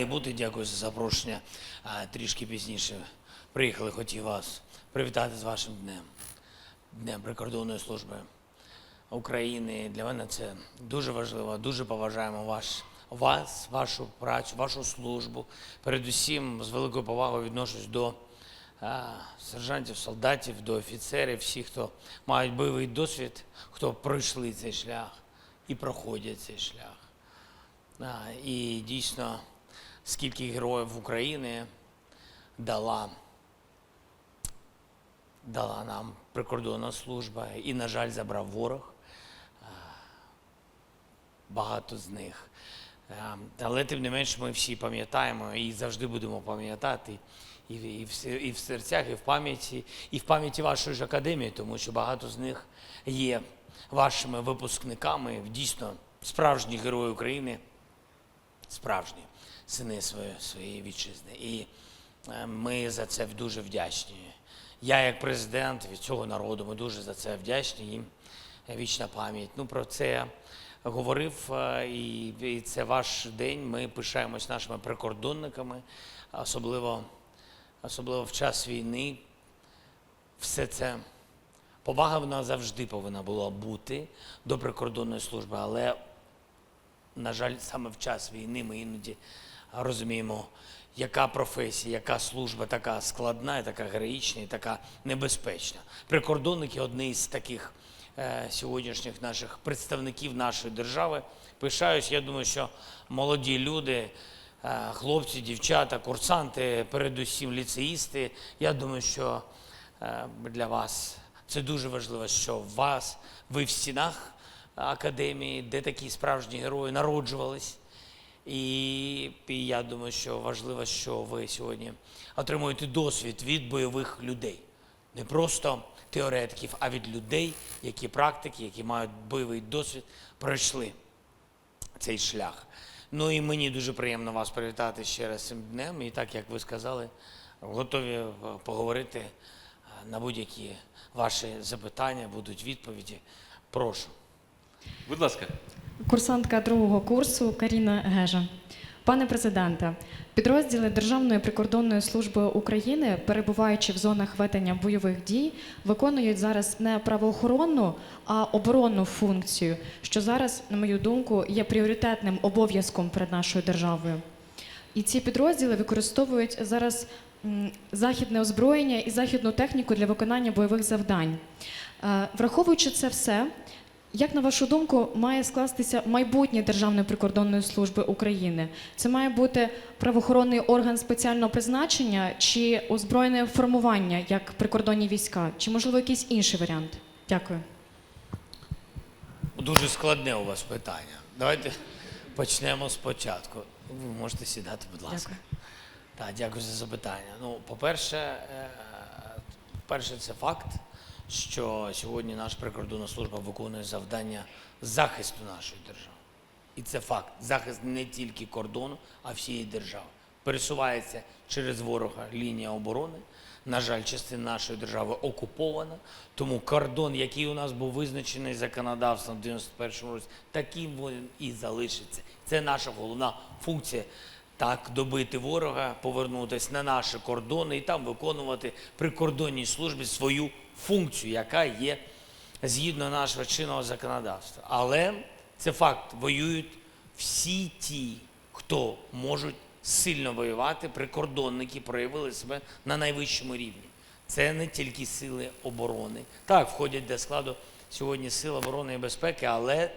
радий бути. Дякую за запрошення. Трішки пізніше приїхали, хотів вас привітати з вашим днем, Днем прикордонної служби України. Для мене це дуже важливо. Дуже поважаємо ваш, вас, вашу працю, вашу службу. Передусім, з великою повагою відношусь до сержантів, солдатів, до офіцерів, всіх, хто мають бойовий досвід, хто пройшли цей шлях і проходять цей шлях. І дійсно, скільки героїв України дала, дала нам прикордонна служба, і, на жаль, забрав ворог. Багато з них. Але тим не менш ми всі пам'ятаємо і завжди будемо пам'ятати і, в- і, в, і в серцях, і в пам'яті, і в пам'яті вашої ж академії, тому що багато з них є вашими випускниками, дійсно справжні герої України справжні сини своєї, своєї вітчизни. І е, ми за це дуже вдячні. Я, як президент від цього народу, ми дуже за це вдячні їм. Вічна пам'ять. Ну про це говорив, е, і це ваш день. Ми пишаємось нашими прикордонниками, особливо, особливо в час війни. Все це повага вона завжди повинна була бути до прикордонної служби, але на жаль, саме в час війни ми іноді розуміємо, яка професія, яка служба така складна, така героїчна, і така небезпечна. Прикордонники одні з таких е, сьогоднішніх наших представників нашої держави. Пишаюсь, я думаю, що молоді люди, е, хлопці, дівчата, курсанти, передусім ліцеїсти. Я думаю, що е, для вас це дуже важливо, що вас, ви в стінах академії, де такі справжні герої народжувались. І, я думаю, що важливо, що ви сьогодні отримуєте досвід від бойових людей. Не просто теоретиків, а від людей, які практики, які мають бойовий досвід, пройшли цей шлях. Ну і мені дуже приємно вас привітати ще раз цим днем. І так, як ви сказали, готові е, поговорити е, на будь-які ваші запитання, будуть відповіді. Прошу. Будь ласка. Курсантка другого курсу Каріна Гежа. Пане президенте, підрозділи Державної прикордонної служби України, перебуваючи в зонах ведення бойових дій, виконують зараз не правоохоронну, а оборонну функцію, що зараз, на мою думку, є пріоритетним обов'язком перед нашою державою. І ці підрозділи використовують зараз західне озброєння і західну техніку для виконання бойових завдань. Е, Враховуючи це все, як на вашу думку, має скластися майбутнє Державної прикордонної служби України? Це має бути правоохоронний орган спеціального призначення чи озброєне формування, як прикордонні війська, чи можливо якийсь інший варіант? Дякую. Дуже складне у вас питання. Давайте почнемо спочатку. Ви можете сідати, будь ласка. Дякую. Так, дякую за запитання. Ну, по-перше, е, перше, це факт, що сьогодні наша прикордонна служба виконує завдання захисту нашої держави. І це факт. Захист не тільки кордону, а всієї держави. Пересувається через ворога лінія оборони. На жаль, частина нашої держави окупована, тому кордон, який у нас був визначений законодавством в 91-му році, таким він і залишиться. Це наша головна функція так добити ворога, повернутися на наші кордони і там виконувати прикордонній службі свою функцію, яка є згідно нашого чинного законодавства. Але це факт, воюють всі ті, хто можуть сильно воювати, прикордонники проявили себе на найвищому рівні. Це не тільки сили оборони. Так, входять до складу сьогодні сил оборони і безпеки, але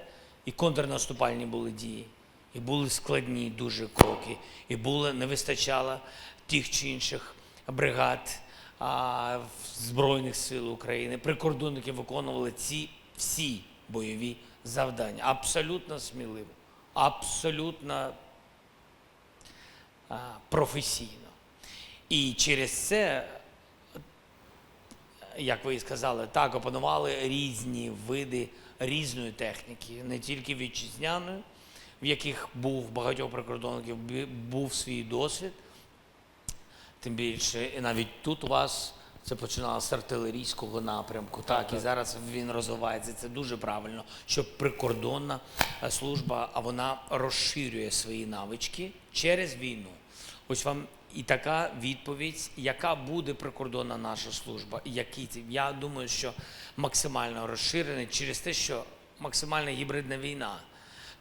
і контрнаступальні були дії, і були складні дуже кроки, і було, не вистачало тих чи інших бригад а, Збройних сил України. Прикордонники виконували ці всі бойові завдання. Абсолютно сміливо, абсолютно а, професійно. І через це, як ви і сказали, так опанували різні види різної техніки, не тільки вітчизняної, в яких був багатьох прикордонників був свій досвід. Тим більше, і навіть тут у вас це починалося з артилерійського напрямку. Так, і зараз він розвивається. Це дуже правильно, щоб прикордонна е, служба, а вона розширює свої навички через війну. Ось вам і така відповідь, яка буде прикордонна наша служба, і який. Я думаю, що максимально розширений через те, що максимальна гібридна війна.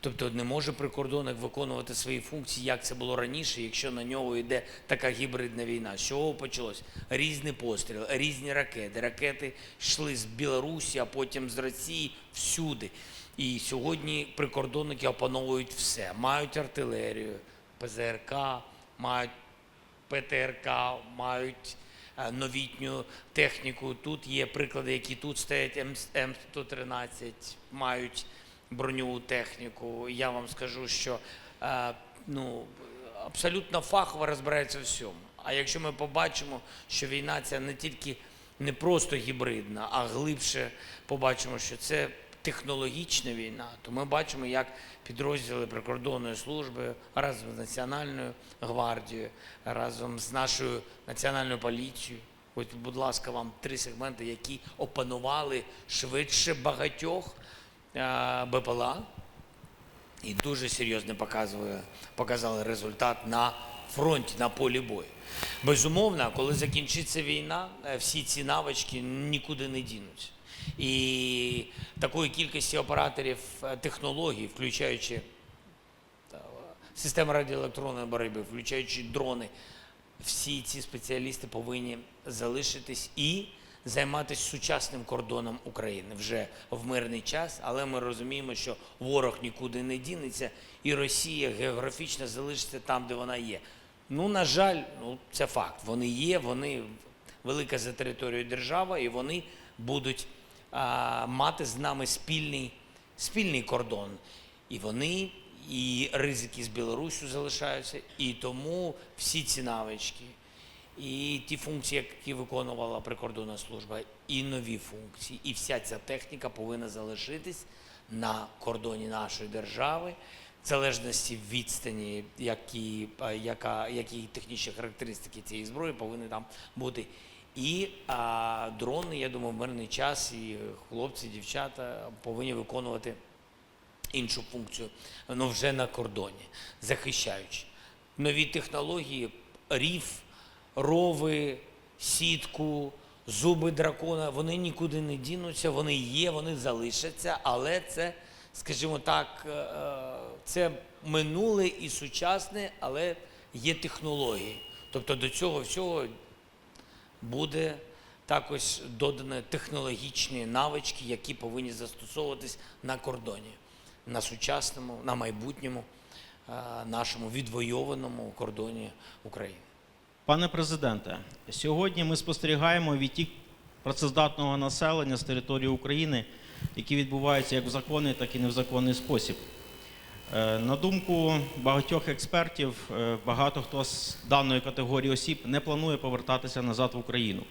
Тобто не може прикордонник виконувати свої функції, як це було раніше, якщо на нього йде така гібридна війна. З чого почалось? Різні постріли, різні ракети. Ракети йшли з Білорусі, а потім з Росії всюди. І сьогодні прикордонники опановують все. Мають артилерію, ПЗРК, мають ПТРК, мають е, новітню техніку. Тут є приклади, які тут стоять М113, мають броньову техніку. Я вам скажу, що е, ну, абсолютно фахово розбирається в всьому. А якщо ми побачимо, що війна ця не тільки не просто гібридна, а глибше побачимо, що це технологічна війна, то ми бачимо, як підрозділи прикордонної служби разом з Національною гвардією, разом з нашою національною поліцією. Ось, будь ласка, вам три сегменти, які опанували швидше багатьох БПЛА і дуже серйозно показує, показали результат на фронті, на полі бою. Безумовно, коли закінчиться війна, е, всі ці навички нікуди не дінуться. І такої кількості операторів е, технологій, включаючи та, системи радіоелектронної боротьби, включаючи дрони, всі ці спеціалісти повинні залишитись і займатися сучасним кордоном України вже в мирний час, але ми розуміємо, що ворог нікуди не дінеться, і Росія географічно залишиться там, де вона є. Ну, на жаль, ну це факт. Вони є, вони велика за територією держава, і вони будуть а, мати з нами спільний, спільний кордон. І вони, і ризики з Білоруссю залишаються, і тому всі ці навички, і ті функції, які виконувала прикордонна служба, і нові функції, і вся ця техніка повинна залишитись на кордоні нашої держави, в залежності від відстані, які, яка, які технічні характеристики цієї зброї повинні там бути. І а, дрони, я думаю, в мирний час, і хлопці, дівчата повинні виконувати іншу функцію, ну вже на кордоні, захищаючи. Нові технології, рів, рови, сітку, зуби дракона, вони нікуди не дінуться, вони є, вони залишаться, але це, скажімо так, е, е, це минуле і сучасне, але є технології. Тобто до цього всього буде також додано технологічні навички, які повинні застосовуватись на кордоні, на сучасному, на майбутньому е, нашому відвойованому кордоні України. Пане президенте, сьогодні ми спостерігаємо відтік працездатного населення з території України, які відбуваються як в законний, так і не в законний спосіб. Е, На думку багатьох експертів, е, багато хто з даної категорії осіб не планує повертатися назад в Україну.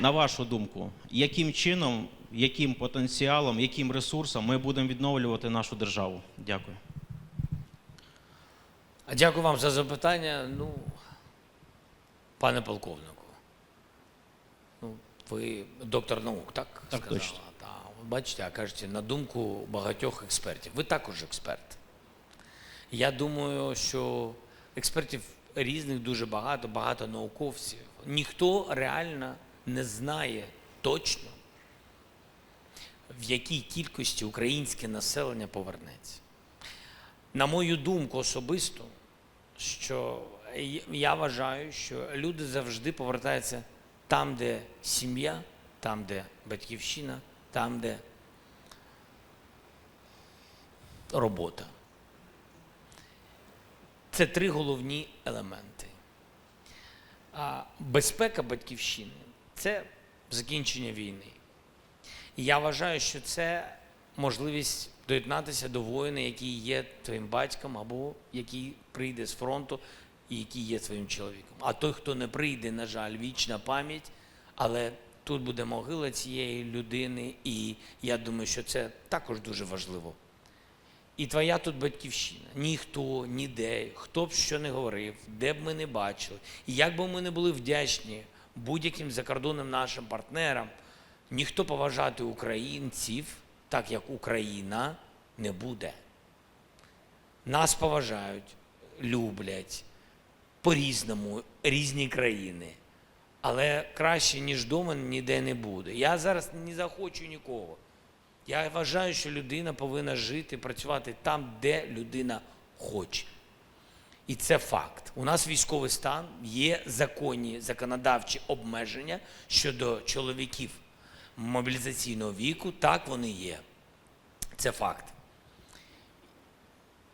На вашу думку, яким чином, яким потенціалом, яким ресурсом ми будемо відновлювати нашу державу? Дякую. Дякую вам за запитання. Ну, пане полковнику, ну, ви доктор наук, так? Так, сказала? точно. Та, бачите, а кажете, на думку багатьох експертів. Ви також експерт. Я думаю, що експертів різних дуже багато, багато науковців. Ніхто реально не знає точно, в якій кількості українське населення повернеться. На мою думку особисто, що я вважаю, що люди завжди повертаються там, де сім'я, там, де батьківщина, там, де робота. Це три головні елементи. А безпека батьківщини це закінчення війни. І я вважаю, що це можливість доєднатися до воїна, який є твоїм батьком, або який прийде з фронту і який є твоїм чоловіком. А той, хто не прийде, на жаль, вічна пам'ять, але тут буде могила цієї людини, і я думаю, що це також дуже важливо. І твоя тут батьківщина. Ніхто, ніде, хто б що не говорив, де б ми не бачили, і як би ми не були вдячні будь-яким закордонним нашим партнерам, ніхто поважати українців, так як Україна, не буде. нас поважають, люблять по-різному, різні країни. Але краще, ніж вдома, ніде не буде. Я зараз не захочу нікого. Я вважаю, що людина повинна жити, працювати там, де людина хоче. І це факт. У нас військовий стан, є законні законодавчі обмеження щодо чоловіків мобілізаційного віку. Так вони є. Це факт.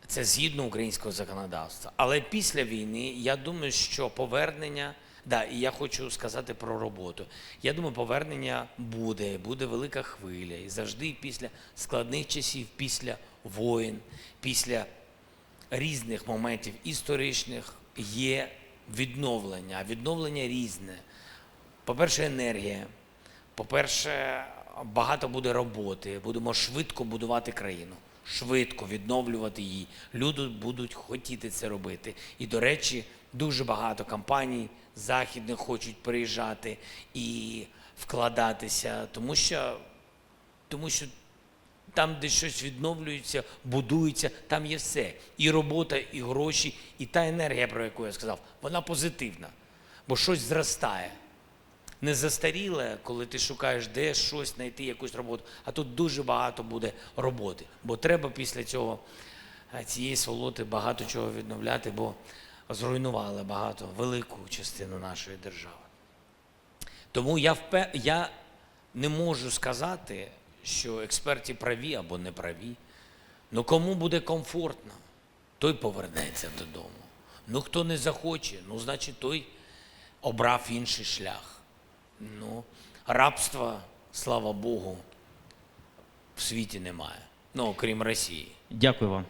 Це згідно українського законодавства. Але після війни я думаю, що повернення, да, і я хочу сказати про роботу. Я думаю, повернення буде, буде велика хвиля. І завжди після складних часів, після воїн, після різних моментів історичних є відновлення. А відновлення різне. По-перше, енергія. По-перше, багато буде роботи. Будемо швидко будувати країну, швидко відновлювати її. Люди будуть хотіти це робити. І, до речі, дуже багато компаній західних хочуть приїжджати і вкладатися, тому що, тому що там, де щось відновлюється, будується, там є все. І робота, і гроші, і та енергія, про яку я сказав, вона позитивна, бо щось зростає. Не застаріле, коли ти шукаєш де щось знайти, якусь роботу, а тут дуже багато буде роботи. Бо треба після цього е, цієї сволоти багато чого відновляти, бо зруйнували багато велику частину нашої держави. Тому я, впе... я не можу сказати, що експерти праві або не праві. Ну кому буде комфортно, той повернеться додому. Ну хто не захоче, ну значить той обрав інший шлях. Ну, рабства, слава Богу, в світі немає. Ну, окрім Росії. Дякую вам.